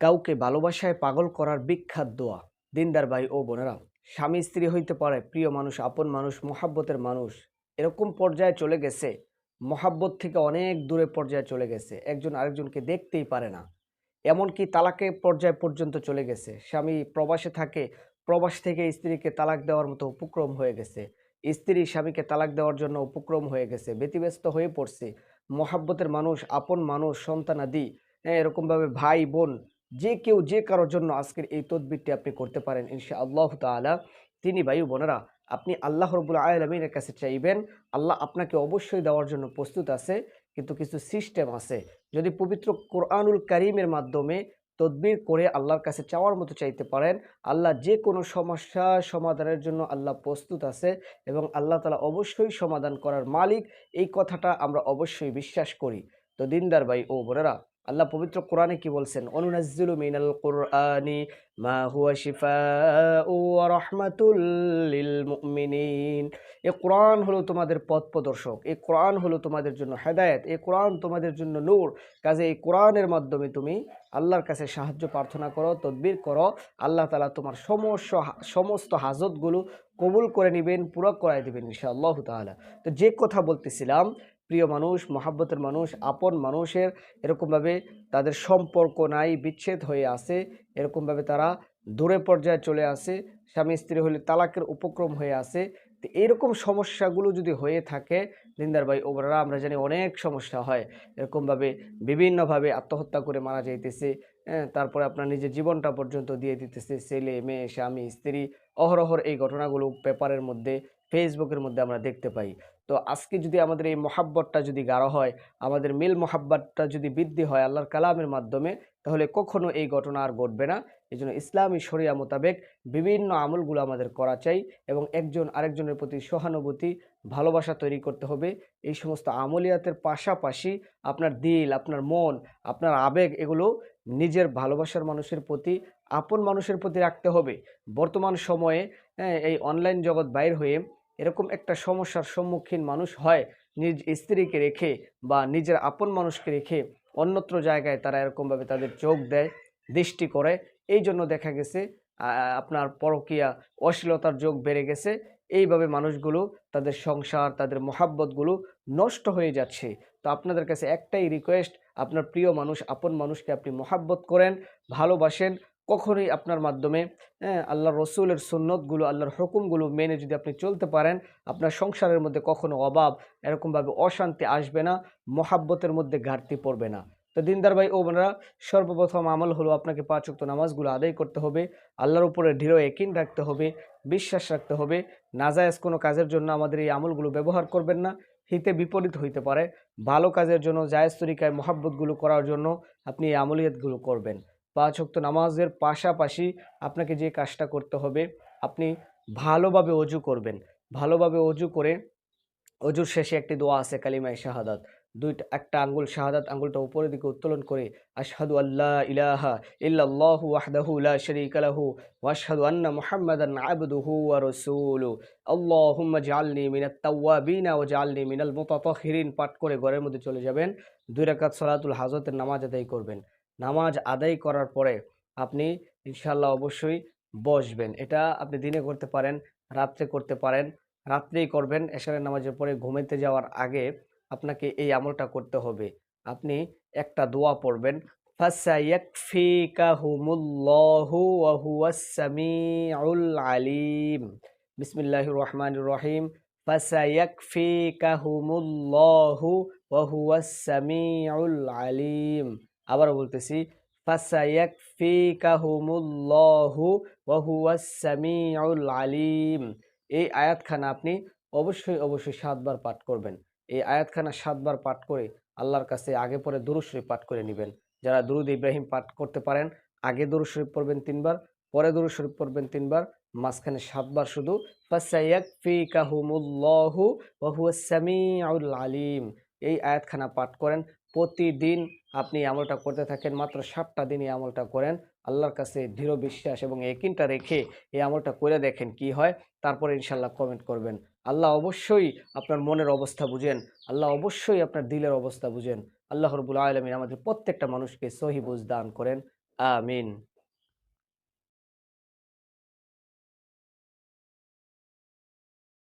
কাউকে ভালোবাসায় পাগল করার বিখ্যাত দোয়া। দিনদার ভাই ও বোনেরা, স্বামী স্ত্রী হইতে পারে, প্রিয় মানুষ, আপন মানুষ, মহাব্বতের মানুষ, এরকম পর্যায়ে চলে গেছে, মহাব্বত থেকে অনেক দূরে পর্যায়ে চলে গেছে, একজন আরেকজনকে দেখতেই পারে না। এমনকি তালাকের পর্যায় পর্যন্ত চলে গেছে, স্বামী প্রবাসে থাকে, প্রবাস থেকে স্ত্রীকে তালাক দেওয়ার মতো উপক্রম হয়ে গেছে, স্ত্রী স্বামীকে তালাক দেওয়ার জন্য উপক্রম হয়ে গেছে, ব্যতিব্যস্ত হয়ে পড়ছে, মহাব্বতের মানুষ, আপন মানুষ, সন্তানাদি হ্যাঁ এরকমভাবে ভাই, বোন যে কেউ যে কারোর জন্য আজকের এই তদবিরটি আপনি করতে পারেন ইনশা আল্লাহ তালা তিনি ভাই বোনেরা, আপনি আল্লাহ রবুল আলমিনের কাছে চাইবেন, আল্লাহ আপনাকে অবশ্যই দেওয়ার জন্য প্রস্তুত আছে, কিন্তু কিছু সিস্টেম আছে। যদি পবিত্র কোরআনুল করিমের মাধ্যমে তদবির করে আল্লাহর কাছে চাওয়ার মতো চাইতে পারেন, আল্লাহ যে কোনো সমস্যা সমাধানের জন্য আল্লাহ প্রস্তুত আছে এবং আল্লাহ তালা অবশ্যই সমাধান করার মালিক, এই কথাটা আমরা অবশ্যই বিশ্বাস করি। তো দিনদার ভাই ও বোনেরা আল্লাহ পবিত্র কোরআনে কি বলছেন? অনুনাজ্জিলু মিনাল কোরআনি মা হুয়া শিফাউ ওয়া রাহমাতুল লিল মুমিনিন। এ কোরআন হলো তোমাদের পথ প্রদর্শক। এই কোরআন হলো তোমাদের জন্য হেদায়েত। এই কোরআন তোমাদের জন্য নূর। কাজে এই কোরআনের মাধ্যমে তুমি আল্লাহর কাছে সাহায্য প্রার্থনা করো, তদবির করো। আল্লাহ তালা তোমার সমস্ত সমস্ত হাজতগুলো কবুল করে নেবেন, পুরো করাই দেবেন ইনশাআল্লাহ তাআলা। তো যে কথা বলতেছিলাম প্রিয় মানুষ, মহাব্বতের মানুষ, আপন মানুষের এরকমভাবে তাদের সম্পর্ক নাই, বিচ্ছেদ হয়ে আসে এরকমভাবে তারা দূরে পর্যায়ে চলে আসে, স্বামী স্ত্রী হলে তালাকের উপক্রম হয়ে আসে। তো এরকম সমস্যাগুলো যদি হয়ে থাকে, দিনদার ভাই ওবরা আমরা জানি অনেক সমস্যা হয়। এরকমভাবে বিভিন্নভাবে আত্মহত্যা করে মারা যাইতেছে হ্যাঁ তারপরে আপনার নিজের জীবনটা পর্যন্ত দিয়ে দিতেছে, ছেলে, মেয়ে, স্বামী, স্ত্রী, অহরহর এই ঘটনাগুলো পেপারের মধ্যে ফেসবুকের মধ্যে আমরা দেখতে পাই। তো আজকে যদি আমাদের এই মহাব্বতটা যদি গাঢ় হয়, আমাদের মিল মহাব্বতটা যদি বৃদ্ধি হয় আল্লাহর কালামের মাধ্যমে, তাহলে কখনো এই ঘটনা আর ঘটবে না। এই জন্য ইসলামী শরিয়া মোতাবেক বিভিন্ন আমলগুলো আমাদের করা চাই এবং একজন আরেকজনের প্রতি সহানুভূতি, ভালোবাসা তৈরি করতে হবে। এই সমস্ত আমলিয়াতের পাশাপাশি আপনার দিল, আপনার মন, আপনার আবেগ, এগুলো নিজের ভালোবাসার মানুষের প্রতি, আপন মানুষের প্রতি রাখতে হবে। বর্তমান সময়ে হ্যাঁ, এই অনলাইন জগৎ বাইর হয়ে এরকম একটা সমস্যার সম্মুখীন মানুষ হয়। নিজ স্ত্রীকে রেখে বা নিজের আপন মানুষকে রেখে অন্যত্র জায়গায় তারা এরকমভাবে তাদের চোখ দেয় দৃষ্টি করে। এই জন্য দেখা গেছে আপনার পরকিয়া অশ্লীলতার যোগ বেড়ে গেছে। এইভাবে মানুষগুলো তাদের সংসার তাদের মহাব্বতগুলো নষ্ট হয়ে যাচ্ছে। তো আপনাদের কাছে একটাই রিকোয়েস্ট আপনার প্রিয় মানুষ আপন মানুষকে আপনি মহাব্বত করেন ভালোবাসেন কখনোই আপনার মাধ্যমে হ্যাঁ আল্লাহ রসুলের সুন্নতগুলো, আল্লাহর হুকুমগুলো মেনে যদি আপনি চলতে পারেন, আপনার সংসারের মধ্যে কখনো অভাব, এরকমভাবে অশান্তি আসবে না, মহাব্বতের মধ্যে ঘাটতি পড়বে না। তো দিনদার ভাই ও বোনেরা, সর্বপ্রথম আমল হলো আপনাকে পাঁচ উক্ত নামাজগুলো আদায় করতে হবে, আল্লাহর উপরে দৃঢ় একিন রাখতে হবে, বিশ্বাস রাখতে হবে, নাজায়াজ কোনো কাজের জন্য আমাদের এই আমলগুলো ব্যবহার করবেন না, হিতে বিপরীত হইতে পারে, ভালো কাজের জন্য, জায়েজ তরিকায় মহাব্বতগুলো করার জন্য আপনি এই আমলিয়াতগুলো করবেন। পাঁচ ওয়াক্ত নামাজের পাশাপাশি আপনাকে যে কাজটা করতে হবে, আপনি ভালোভাবে অজু করবেন। ভালোভাবে অজু করে, অজুর শেষে একটি দোয়া আছে, কালিমায় শাহাদাত। দুইটা একটা আঙ্গুল শাহাদাত, আঙ্গুলটা উপরের দিকে উত্তোলন করে আশহাদু আল্লাহ ইলাহা ইল্লাল্লাহু ওয়াহদাহু লা শারীকা লাহু ওয়া আশহাদু আন্না মুহাম্মাদান আবদুহু রাসূলু আল্লাহুম্মা জাআলনি মিনাত তাওয়াবিনা ওয়া জাআলনি মিনাল মুতাতাহহিরিন পাঠ করে ঘরের মধ্যে চলে যাবেন। দুই রাকাত সালাতুল হাজতের নামাজ আদায় করবেন। নামাজ আদায় করার পরে আপনি ইনশাল্লাহ অবশ্যই বসবেন। এটা আপনি দিনে করতে পারেন, রাত্রে করতে পারেন, রাত্রেই করবেন। এশারের নামাজের পরে ঘুমাইতে যাওয়ার আগে আপনাকে এই আমলটা করতে হবে। আপনি একটা দোয়া পড়বেন আলিম। বিসমিল্লাহ রহমান রহিম। ফাসাইয়াকফিকাহুমুল্লাহু ওয়াহুয়াসামিউল আলিম। আবারও বলতেছি আলিম। এই আয়াতখানা আপনি অবশ্যই অবশ্যই সাতবার পাঠ করবেন। এই আয়াতখানা সাতবার পাঠ করে আল্লাহর কাছে আগে পরে দুরুশরীফ পাঠ করে নেবেন। যারা দুরুদ ইব্রাহিম পাঠ করতে পারেন, আগে দুরুশরীফ পড়বেন তিনবার, পরে দুরুশরীফ পড়বেন তিনবার, মাঝখানে সাতবার শুধু আলিম। এই আয়াতখানা পাঠ করেন প্রতিদিন আপনি আমলটা করতে থাকেন, মাত্র সাতটা দিন এই আমলটা করেন। আল্লাহর কাছে দৃঢ় বিশ্বাস এবং একিনটা রেখে এই আমলটা করে দেখেন কি হয়, তারপরে ইনশাল্লাহ কমেন্ট করবেন। আল্লাহ অবশ্যই আপনার মনের অবস্থা বুঝেন, আল্লাহ অবশ্যই আপনার দিলের অবস্থা বুঝেন। আল্লাহ রবুল আলমিন আমাদের প্রত্যেকটা মানুষকে সহি বুঝ দান করেন। আমিন।